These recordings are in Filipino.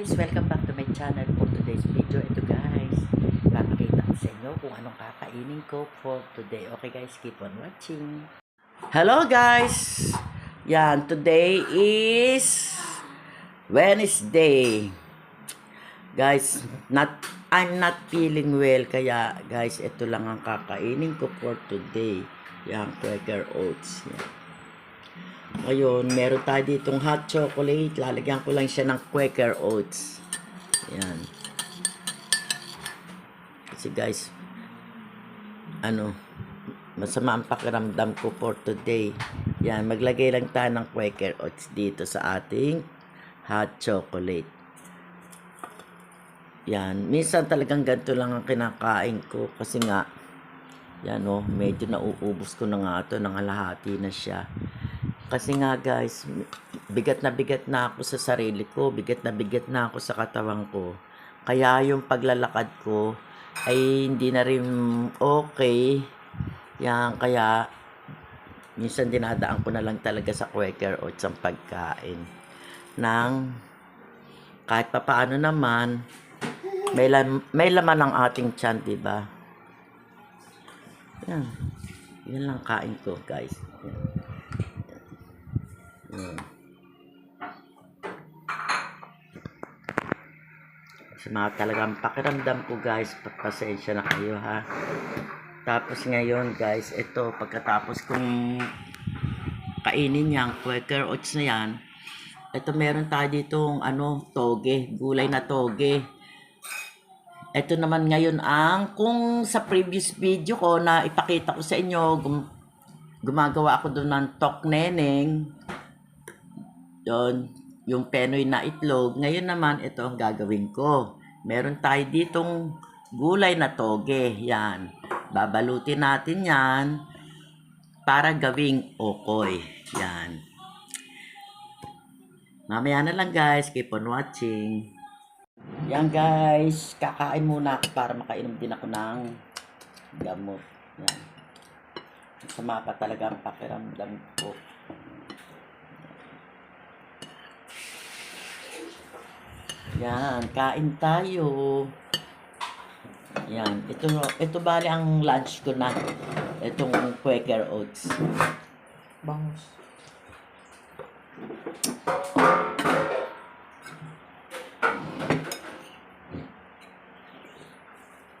Guys, welcome back to my channel for today's video. Ito guys, papakita ko sa inyo kung anong kakainin ko for today. Okay guys, keep on watching. Hello guys! Yan, today is Wednesday. Guys, not I'm not feeling well kaya guys, ito lang ang kakainin ko for today. Yan, Quaker Oats. Yan. Ngayon, meron tayo ditong hot chocolate. Lalagyan ko lang siya ng Quaker Oats. Yan. Kasi guys, ano, masama ang pakiramdam ko for today. Yan, maglagay lang tayo ng Quaker Oats dito sa ating hot chocolate. Yan, minsan talagang ganito lang ang kinakain ko kasi nga, yan oh, medyo nauubos ko na nga ito, nangalahati na siya. Kasi nga guys, bigat na bigat na ako sa sarili ko, bigat na bigat na ako sa katawan ko. Kaya yung paglalakad ko ay hindi na rin okay. Yan, kaya minsan dinadaan ko na lang talaga sa Quaker Oats ang pagkain. Nang kahit papaano naman, may, lam- may laman ang ating tiyan, di ba? Yan. Yan lang kain ko, guys. Yan. Yan. Sa mga talagang pakiramdam ko guys, pasensya na kayo ha. Tapos ngayon guys, ito pagkatapos kong kainin yung Quaker Oats na yan, ito meron tayo ditong ano, toge, gulay na toge. Ito naman ngayon ang, kung sa previous video ko na ipakita ko sa inyo, gum- gumagawa ako doon ng tok neneng. Yun, yung penoy na itlog. Ngayon naman, ito ang gagawin ko. Meron tayo ditong gulay na toge. Yan. Babalutin natin yan para gawing okoy. Yan. Mamaya na lang guys. Keep on watching. Yan guys. Kakain muna ako para makainom din ako ng gamot. Yan. Sama pa talaga ang pakiramdam ko. Yan, kain tayo. Yan, ito ito bali ang lunch ko na. Itong Quaker Oats. Bangus.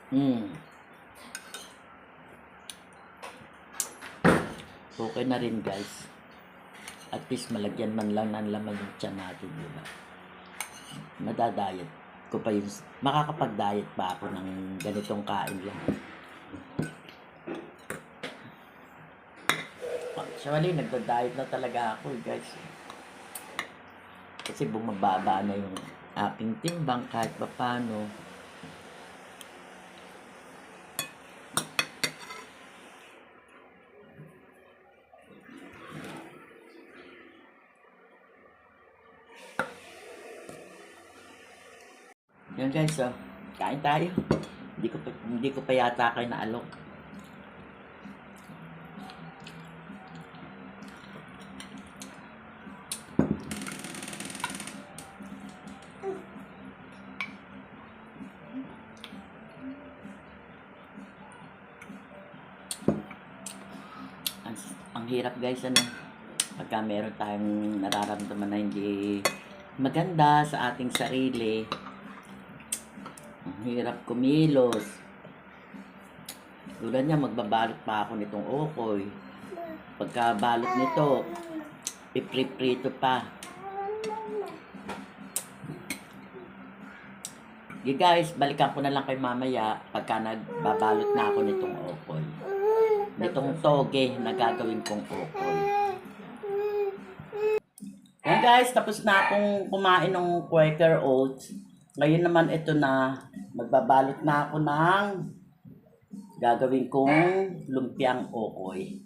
Hmm. Okay na rin guys. At least malagyan man lang ng laman yung tiyan natin, di ba? Madadayet ko pa yun. Makakapag-diet pa ako ng ganitong kain lang. Actually, nagda-diet na talaga ako eh, guys. Kasi bumababa na yung aking timbang kahit pa paano. Guys, oh. Kain tayo. Hindi ko pa, hindi ko pa yata kayo naalok. Ang, ang hirap guys, ano. Pagka meron tayong nararamdaman na hindi maganda sa ating sarili, hirap kumilos. Tulad niya, magbabalot pa ako nitong okoy. Pagka balot nito, pipriprito pa. Okay guys, balikan ko na lang kay mamaya pagka nagbabalot na ako nitong okoy. Nitong toge na gagawin kong okoy. Yan guys, tapos na akong kumain ng Quaker Oats. Ngayon naman ito na, magbabalot na ako ng gagawin kong lumpiang okoy.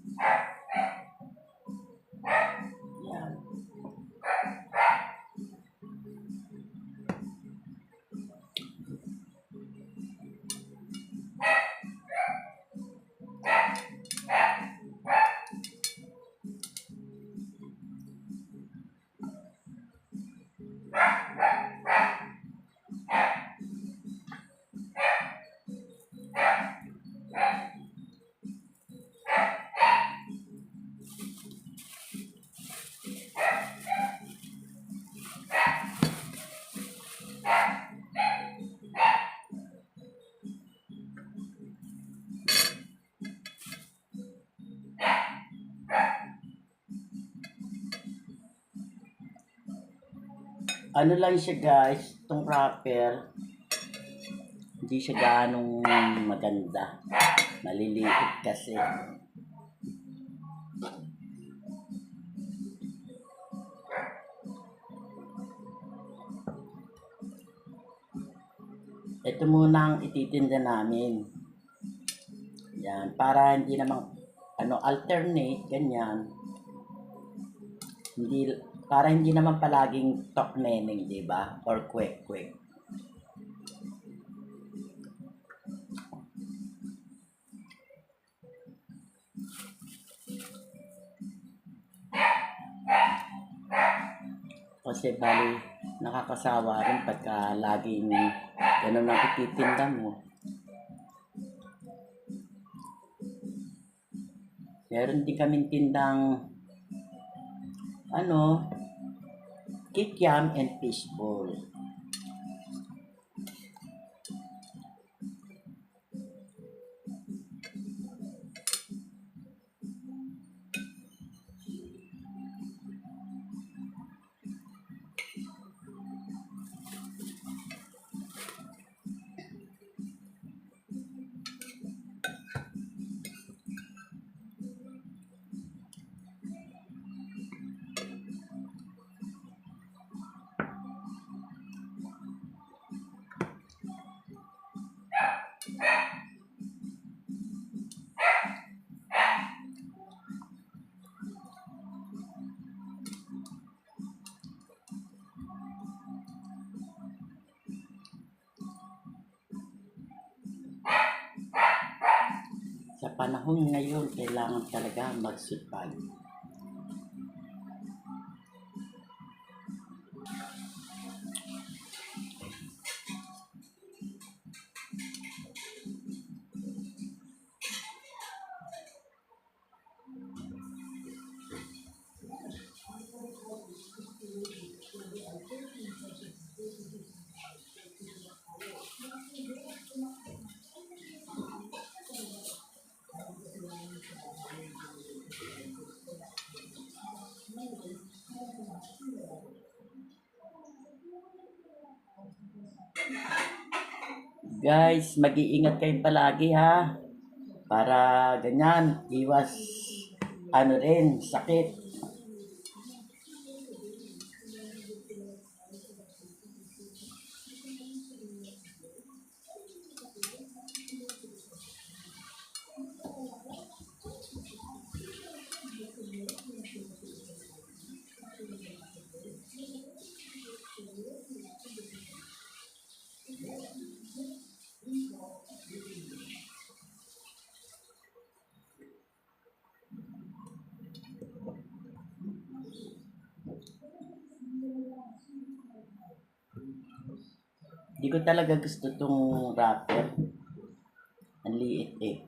Ano lang siya guys, itong wrapper, hindi siya ganong maganda. Maliliit kasi. Ito muna ang ititinda namin. Yan, para hindi namang ano alternate ganyan. Hindi para hindi naman palaging top neneng, 'di ba? Or quick quick. Kasi bali, nakakasawa rin pagka laging ganun ang mo. Meron din kaming tindang ano, kikiam and fishbowl. Panahon ngayon, kailangan talaga magsipag. Guys, mag-iingat kayo palagi ha. Para ganyan, iwas ano rin, sakit. ko talaga gusto tong wrapper. Ang liit eh.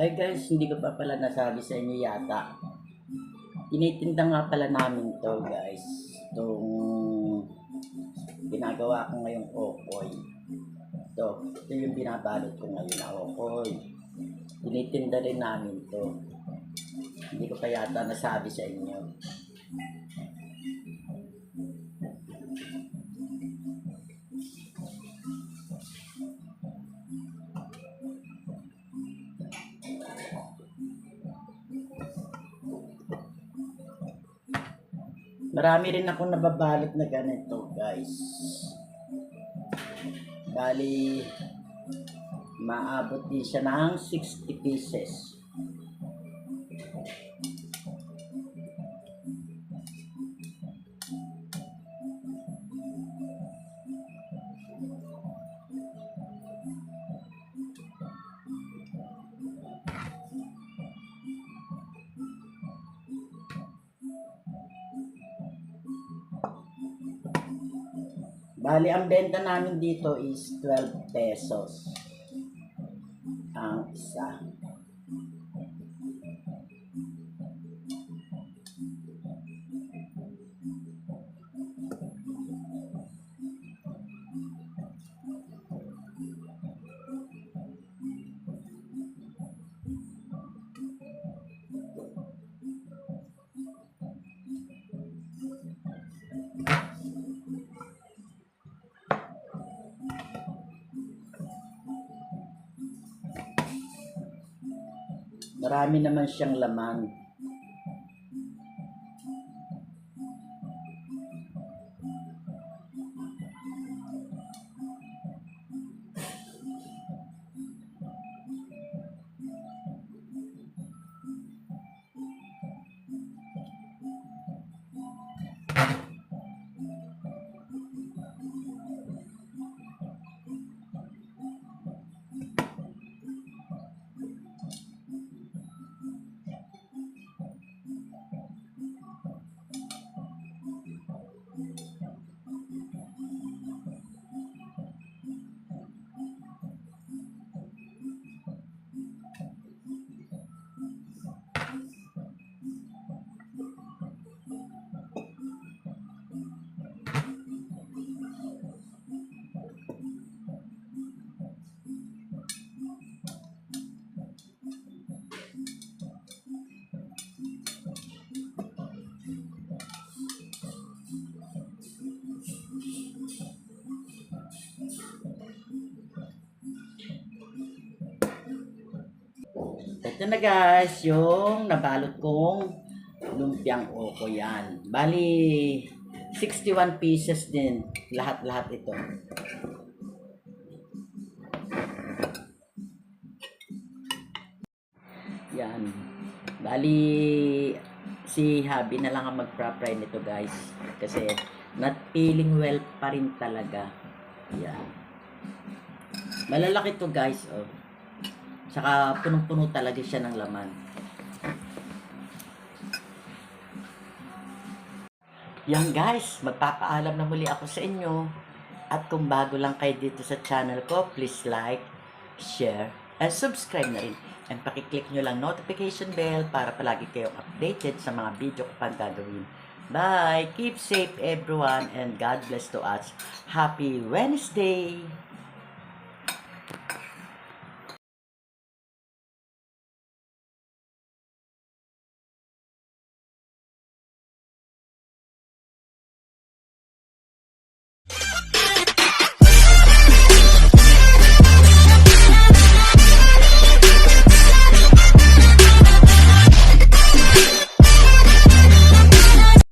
Ay guys, hindi ko pa pala nasabi sa inyo yata. Tinitinda nga pala namin to guys. Itong ginagawa ko ngayong okoy. Ito, ito yung binabalot ko ngayon na okoy. Tinitinda rin namin to. Hindi ko pa yata nasabi sa inyo. Marami rin ako nababalot na ganito, guys. Bali, maabot din siya ng 60 pieces. Ang benta namin dito is 12 pesos. Ang isa. Marami naman siyang laman. Ito na guys, yung nabalot kong lumpiang oko yan. Bali, 61 pieces din. Lahat-lahat ito. Yan. Bali, si Habi na lang ang magpa-fry nito guys. Kasi, not feeling well pa rin talaga. Yan. Malalaki to guys, oh. Tsaka punong-puno talaga siya ng laman. Yan guys, magpapaalam na muli ako sa inyo. At kung bago lang kayo dito sa channel ko, please like, share, and subscribe na rin. And pakiclick nyo lang notification bell para palagi kayong updated sa mga video ko pang gagawin. Bye! Keep safe everyone and God bless to us. Happy Wednesday!